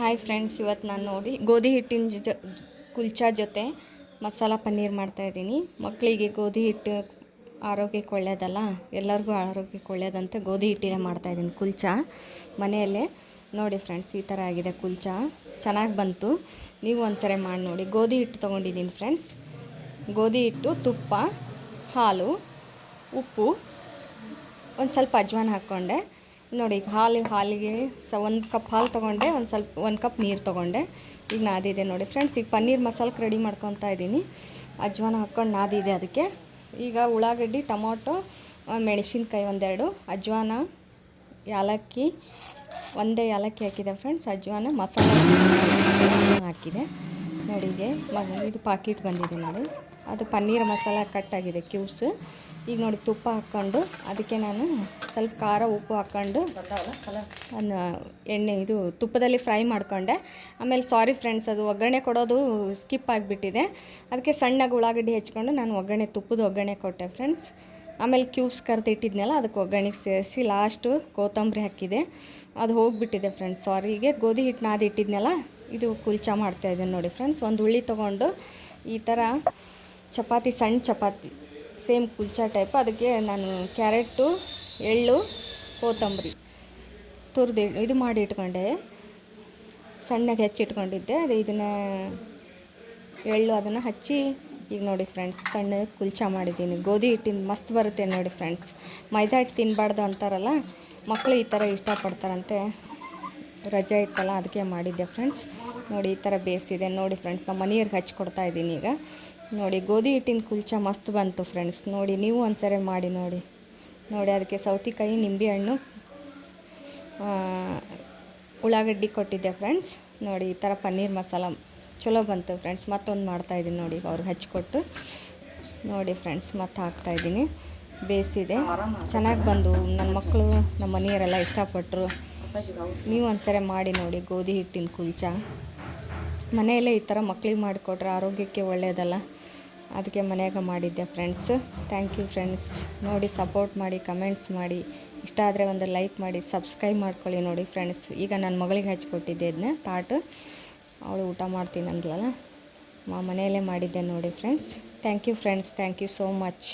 Hi friends, ಇವತ್ತು ನಾನು ನೋಡಿ ಗೋಧಿ ಹಿಟ್ಟಿನ ಜೊ ಕುಲ್ಚಾ ಜೊತೆ ಮಸಾಲ ಪನ್ನೀರ್ ಮಾಡ್ತಾಯಿದ್ದೀನಿ ಮಕ್ಕಳಿಗೆ ಗೋಧಿ ಹಿಟ್ಟು ಆರೋಗ್ಯಕ್ಕೆ ಒಳ್ಳೆಯದಲ್ಲ ಎಲ್ಲರಿಗೂ ಆರೋಗ್ಯಕ್ಕೆ ಒಳ್ಳೆಯದಂತೆ ಗೋಧಿ ಹಿಟ್ಟಿನೇ ಮಾಡ್ತಾಯಿದ್ದೀನಿ ಕುಲ್ಚಾ ಮನೆಯಲ್ಲೇ. ನೋಡಿ ಫ್ರೆಂಡ್ಸ್, ಈ ಥರ ಆಗಿದೆ ಕುಲ್ಚಾ. ಚೆನ್ನಾಗಿ ಬಂತು. ನೀವು ಒಂದ್ಸರಿ ಮಾಡಿ ನೋಡಿ. ಗೋಧಿ ಹಿಟ್ಟು ತೊಗೊಂಡಿದ್ದೀನಿ ಫ್ರೆಂಡ್ಸ್. ಗೋಧಿ ಹಿಟ್ಟು, ತುಪ್ಪ, ಹಾಲು, ಉಪ್ಪು. ಒಂದು ಸ್ವಲ್ಪ ಅಜ್ವಾನ ಹಾಕ್ಕೊಂಡೆ. ನೋಡಿ ಈಗ ಹಾಲು, ಹಾಲಿಗೆ ಸ ಒಂದು ಕಪ್ ಹಾಲು ತೊಗೊಂಡೆ, ಒಂದು ಸ್ವಲ್ಪ, ಒಂದು ಕಪ್ ನೀರು ತೊಗೊಂಡೆ. ಈಗ ನಾದಿದೆ ನೋಡಿ ಫ್ರೆಂಡ್ಸ್, ಈಗ ಪನ್ನೀರ್ ಮಸಾಲಕ್ಕೆ ರೆಡಿ ಮಾಡ್ಕೊತಾ ಇದ್ದೀನಿ. ಅಜ್ವಾನ ಹಾಕ್ಕೊಂಡು ನಾದಿದೆ ಅದಕ್ಕೆ. ಈಗ ಉಳ್ಳಾಗಡ್ಡಿ, ಟೊಮೊಟೊ ಮೆಣಸಿನ್ಕಾಯಿ ಒಂದೆರಡು, ಅಜ್ವಾನ, ಯಾಲಕ್ಕಿ, ಒಂದೇ ಯಾಲಕ್ಕಿ ಹಾಕಿದೆ ಫ್ರೆಂಡ್ಸ್, ಅಜ್ವಾನ, ಮಸಾಲೆ ಹಾಕಿದೆ. ನೋಡಿ ಮ- ಇದು ಪಾಕಿಟ್ ಬಂದಿದೆ ನೋಡಿ. ಅದು ಪನ್ನೀರ್ ಮಸಾಲ ಕಟ್ ಆಗಿದೆ, ಕ್ಯೂಬ್ಸ್. ಈಗ ನೋಡಿ ತುಪ್ಪ ಹಾಕ್ಕೊಂಡು ಅದಕ್ಕೆ ನಾನು ಸ್ವಲ್ಪ ಖಾರ ಉಪ್ಪು ಹಾಕ್ಕೊಂಡು ಎಣ್ಣೆ ಇದು ತುಪ್ಪದಲ್ಲಿ ಫ್ರೈ ಮಾಡ್ಕೊಂಡೆ. ಆಮೇಲೆ ಸಾರಿ ಫ್ರೆಂಡ್ಸ್, ಅದು ಒಗ್ಗರಣೆ ಕೊಡೋದು ಸ್ಕಿಪ್ ಆಗಿಬಿಟ್ಟಿದೆ. ಅದಕ್ಕೆ ಸಣ್ಣಗೆ ಉಳ್ಳಾಗಡ್ಡಿ ಹೆಚ್ಕೊಂಡು ನಾನು ಒಗ್ಗರಣೆ, ತುಪ್ಪದ ಒಗ್ಗರಣೆ ಕೊಟ್ಟೆ ಫ್ರೆಂಡ್ಸ್. ಆಮೇಲೆ ಕ್ಯೂಬ್ಸ್ ಕರೆದು ಇಟ್ಟಿದ್ನಲ್ಲ, ಅದಕ್ಕೆ ಒಗ್ಗರಣೆಗೆ ಸೇರಿಸಿ ಲಾಸ್ಟು ಕೊತ್ತಂಬರಿ ಹಾಕಿದೆ. ಅದು ಹೋಗಿಬಿಟ್ಟಿದೆ ಫ್ರೆಂಡ್ಸ್ ಸಾರಿ ಹೀಗೆ ಗೋಧಿ ಹಿಟ್ಟು ನಾದಿ ಇಟ್ಟಿದ್ನಲ್ಲ, ಇದು ಕುಲ್ಚಾ ಮಾಡ್ತಾಯಿದ್ದೀನಿ ನೋಡಿ ಫ್ರೆಂಡ್ಸ್. ಒಂದು ಹುಳಿ ತೊಗೊಂಡು ಈ ಥರ ಚಪಾತಿ, ಸಣ್ಣ ಚಪಾತಿ. ಸೇಮ್ ಕುಲ್ಚಾ ಟೈಪ್ ಅದಕ್ಕೆ ನಾನು ಕ್ಯಾರೆಟು ಎಳ್ಳು, ಕೊತ್ತಂಬರಿ ತುರಿದು ಇದು ಮಾಡಿ ಇಟ್ಕೊಂಡೆ. ಸಣ್ಣಗೆ ಹೆಚ್ಚಿಟ್ಕೊಂಡಿದ್ದೆ ಅದು ಇದನ್ನು ಎಳ್ಳು ಅದನ್ನು ಹಚ್ಚಿ, ಈಗ ನೋಡಿ ಫ್ರೆಂಡ್ಸ್ ಸಣ್ಣ ಕುಲ್ಚಾ ಮಾಡಿದ್ದೀನಿ. ಗೋಧಿ ಹಿಟ್ಟಿನ ಮಸ್ತ್ ಬರುತ್ತೆ ನೋಡಿ ಫ್ರೆಂಡ್ಸ್ ಮೈದಾ ಹಿಟ್ಟು ತಿನ್ನಬಾರ್ದು ಅಂತಾರಲ್ಲ ಮಕ್ಕಳು ಈ ಥರ ಇಷ್ಟಪಡ್ತಾರಂತೆ. ರಜೆ ಇತ್ತಲ್ಲ, ಅದಕ್ಕೆ ಮಾಡಿದ್ದೆ ಫ್ರೆಂಡ್ಸ್ ನೋಡಿ ಈ ಥರ ಬೇಯಿಸಿದೆ. ನೋಡಿ ಫ್ರೆಂಡ್ಸ್ ನಮ್ಮ ಮನೆಯವ್ರಿಗೆ ಹಚ್ಕೊಡ್ತಾ ಇದ್ದೀನಿ ಈಗ. ನೋಡಿ, ಗೋಧಿ ಹಿಟ್ಟಿನ ಕುಲ್ಚಾ ಮಸ್ತ್ ಬಂತು ಫ್ರೆಂಡ್ಸ್ ನೋಡಿ, ನೀವು ಒಂದ್ಸರಿ ಮಾಡಿ ನೋಡಿ. ನೋಡಿ, ಅದಕ್ಕೆ ಸೌತೆಕಾಯಿ ನಿಂಬೆಹಣ್ಣು ಉಳ್ಳಾಗಡ್ಡಿ ಕೊಟ್ಟಿದ್ದೆ ಫ್ರೆಂಡ್ಸ್ ನೋಡಿ, ಈ ಥರ ಪನ್ನೀರ್ ಮಸಾಲ ಚಲೋ ಬಂತು ಫ್ರೆಂಡ್ಸ್ ಮತ್ತೊಂದು ಮಾಡ್ತಾಯಿದ್ದೀನಿ ನೋಡಿ ಅವ್ರಿಗೆ ಹಚ್ಕೊಟ್ಟು ನೋಡಿ ಫ್ರೆಂಡ್ಸ್ ಮತ್ತೆ ಹಾಕ್ತಾಯಿದ್ದೀನಿ ಬೇಯಿಸಿದೆ. ಚೆನ್ನಾಗಿ ಬಂದು ನನ್ನ ಮಕ್ಕಳು ನಮ್ಮ ಮನೆಯವರೆಲ್ಲ ಇಷ್ಟಪಟ್ಟರು ನೀವು ಒಂದ್ಸರಿ ಮಾಡಿ ನೋಡಿ, ಗೋಧಿ ಹಿಟ್ಟಿನ ಕುಲ್ಚ. ಮನೆಯಲ್ಲೇ ಈ ಥರ ಮಕ್ಳಿಗೆ ಮಾಡಿಕೊಟ್ರೆ ಆರೋಗ್ಯಕ್ಕೆ ಒಳ್ಳೆಯದಲ್ಲ ಅದಕ್ಕೆ ಮನೆಯಾಗ ಮಾಡಿದ್ದೆ ಫ್ರೆಂಡ್ಸ್ ಥ್ಯಾಂಕ್ ಯು ಫ್ರೆಂಡ್ಸ್ ನೋಡಿ ಸಪೋರ್ಟ್ ಮಾಡಿ ಕಮೆಂಟ್ಸ್ ಮಾಡಿ. ಇಷ್ಟ ಆದರೆ ಒಂದು ಲೈಕ್ ಮಾಡಿ ಸಬ್ಸ್ಕ್ರೈಬ್ ಮಾಡ್ಕೊಳ್ಳಿ ನೋಡಿ ಫ್ರೆಂಡ್ಸ್ ಈಗ ನನ್ನ ಮಗಳಿಗೆ ಹಚ್ಕೊಟ್ಟಿದ್ದೆ ಇದನ್ನ ತಾಟು. ಅವಳು ಊಟ ಮಾಡ್ತೀನಿ ಅಂದ್ಲಲ್ಲ ಮನೆಯಲ್ಲೇ ಮಾಡಿದ್ದೆ ನೋಡಿ friends thank you friends thank you so much